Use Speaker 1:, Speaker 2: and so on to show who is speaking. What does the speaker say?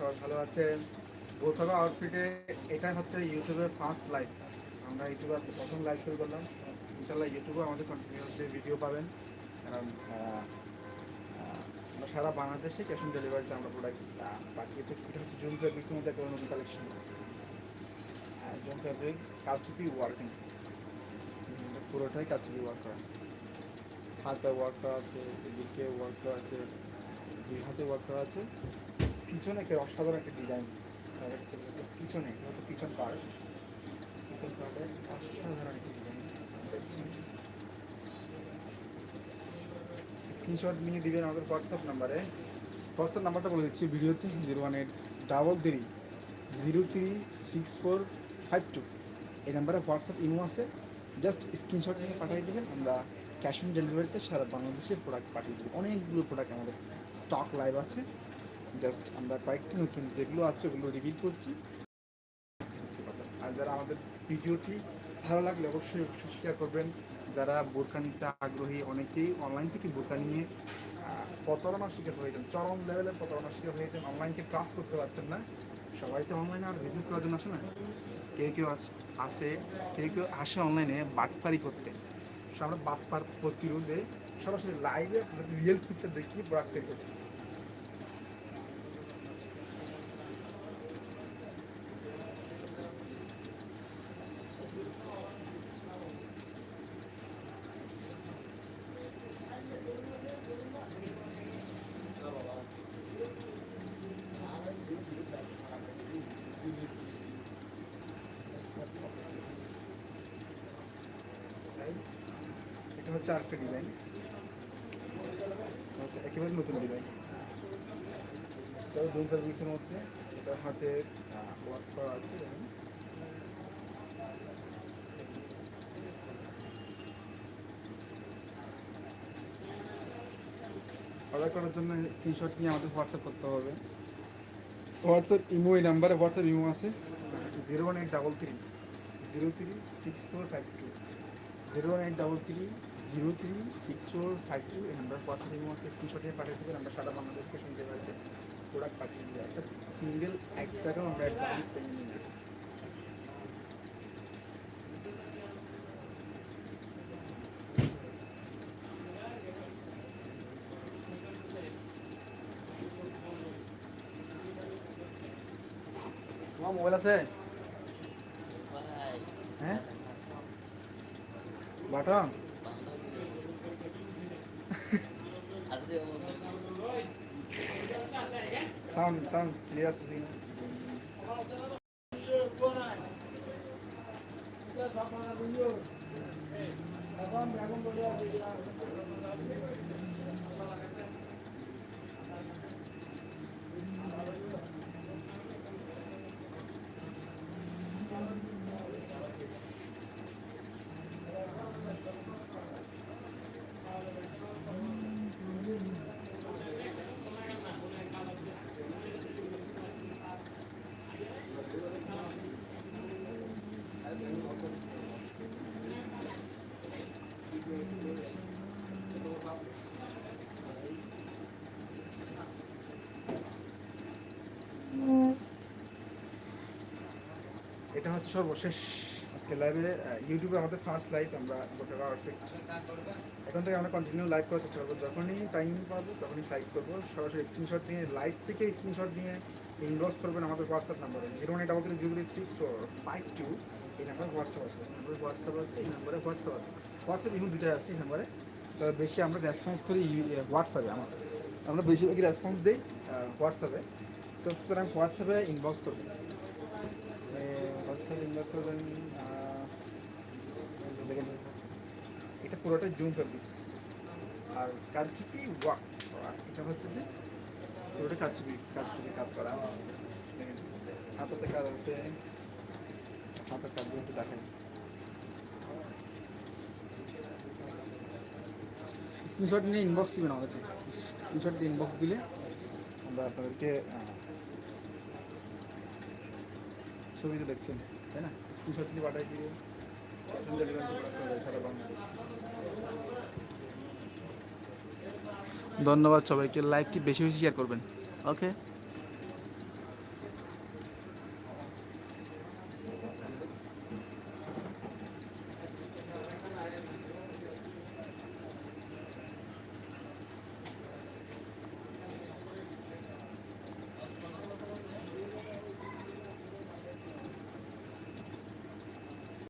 Speaker 1: সবাই ভালো আছেন? বোথবা আউটফিটে এটা হচ্ছে ইউটিউবের ফার্স্ট লাইভ আমরা ইউটিউবে আজকে প্রথম লাইভ শুরু করলাম। ইনশাল্লাহ ইউটিউবে আমাদের কন্টিনিউসলি ভিডিও পাবেন। কারণ সারা বাংলাদেশে ক্যাশ অন ডেলিভারিতে আমরা প্রোডাক্ট পাঠিয়ে থাকি। এটা হচ্ছে জুম ফেব্রিক্সের মধ্যে একটা নতুন কালেকশন জুম ফেব্রিক্স কাউচিপি ওয়ার্কিং পুরোটাই কাউচিপি ওয়ার্ক করা। হাতে ওয়ার্ক করা আছে এদিকে ওয়ার্ক করা আছে দুই হাতে ওয়ার্ক করা আছে। পিছনে একটা অসাধারণ একটা ডিজাইন পিছনে হচ্ছে পিছন পার্ট পিছন পার্টে অসাধারণ একটা ডিজাইন স্ক্রিনশট নিয়ে দিবেন আমাদের হোয়াটসঅ্যাপ নাম্বারে হোয়াটসঅ্যাপ নাম্বারটা বলে দিচ্ছি, ভিডিওতে zero one eight double three zero three six four five two. এই নাম্বারে হোয়াটসঅ্যাপ ইমো আছে। জাস্ট স্ক্রিনশট নিয়ে পাঠিয়ে দেবেন, আমরা ক্যাশ অন ডেলিভারিতে সারা বাংলাদেশে প্রোডাক্ট পাঠিয়ে দেবো। অনেকগুলো প্রোডাক্ট আমাদের স্টক লাইভ আছে। জাস্ট আমরা কয়েকটি নতুন যেগুলো আছে, ওগুলো রিভিল করছি। আর যারা আমাদের ভিডিওটি ভালো লাগলে অবশ্যই অবশ্যই শেয়ার করবেন। যারা বোরকা নিতে আগ্রহী, অনেকেই অনলাইন থেকে বোরকা নিয়ে প্রতারণার শিকার হয়েছেন চরম লেভেলের প্রতারণার শিকার হয়েছেন অনলাইনকে ক্লাস করতে পারছেন না। সবাই তো অনলাইনে আর বিজনেস করার জন্য আসে না। কেউ কেউ আসে কেউ কেউ আসে অনলাইনে বাটপারি করতে। সো আমরা বাটপার প্রতিরোধে সরাসরি লাইভে রিয়েল পিকচার দেখিয়ে প্রোডাক্ট সেল করতেছি। Guys, এটা হচ্ছে আরেকটা ডিজাইন হচ্ছে একেবারে নতুন ডিজাইন এটা জুম ফেব্রিক্সের মধ্যে এটা হাতে ওয়ার্ক করা আছে অর্ডার করার জন্য স্ক্রিনশট নিয়ে আমাদের হোয়াটসঅ্যাপ করতে হবে। হোয়াটসঅ্যাপ ইমো এই নাম্বারে হোয়াটসঅ্যাপ ইমো আছে। Zero one eight double three zero three six four five two zero eight double three zero three six four five two এই নাম্বার হোয়াটসঅ্যাপ ইমো আছে স্ক্রিনশট পাঠিয়ে দেবেন আমরা সারা বাংলাদেশকে শুনতে পারবে প্রোডাক্ট পাঠিয়ে দিই একটা সিঙ্গেল এক টাকাও আমরা অ্যাডভান্স পেয়ে নিই তোমার মোবাইল আছে? বাটন সাউন্ড সাউন্ড ক্লিয়ার আসতেছি। না এটা হচ্ছে সর্বশেষ আজকে লাইভে ইউটিউবে আমাদের ফার্স্ট লাইভ আমরা এখন থেকে আমরা কন্টিনিউ লাইভ করার চেষ্টা করব। যখনই টাইম পাবো, তখনই লাইভ করব। সরাসরি স্ক্রিনশট নিয়ে লাইভ থেকে স্ক্রিনশট নিয়ে ইনবক্স করবেন আমাদের হোয়াটসঅ্যাপ নাম্বারে zero nine double three zero six four five two এই নাম্বারে হোয়াটসঅ্যাপ আছে। নাম্বারে হোয়াটসঅ্যাপ আছে, এই নাম্বারে হোয়াটসঅ্যাপ আছে। হোয়াটসঅ্যাপ ইভেন দুটাই আছে এই নাম্বারে তবে বেশি আমরা রেসপন্স করি হোয়াটসঅ্যাপে আমার আমরা বেশিরভাগই রেসপন্স দিই হোয়াটসঅ্যাপে সো সুতরাং হোয়াটসঅ্যাপে ইনবক্স করবেন হোয়াটসঅ্যাপ ইনবক্স করবেন দেখেন, এটা পুরোটাই জুম ফেব্রিক্স আর কারচুপি ওয়ার্ক এটা হচ্ছে যে পুরোটা কারচুপি কারচুপি কাজ করা। হাতাতে কাজ আছে, হাতের কাজগুলো একটু দেখেন স্ক্রিনশট নিয়ে ইনবক্স দিবেন আমাদেরকে। স্ক্রিনশট দিয়ে ইনবক্স দিলে আমরা আপনাদেরকে আহ, ছবিতে দেখছেন তাই না? স্কুল ছাত্রী পাঠাই দিয়ে সারা বাংলাদেশ ধন্যবাদ সবাইকে। লাইকটি বেশি বেশি শেয়ার করবেন। ওকে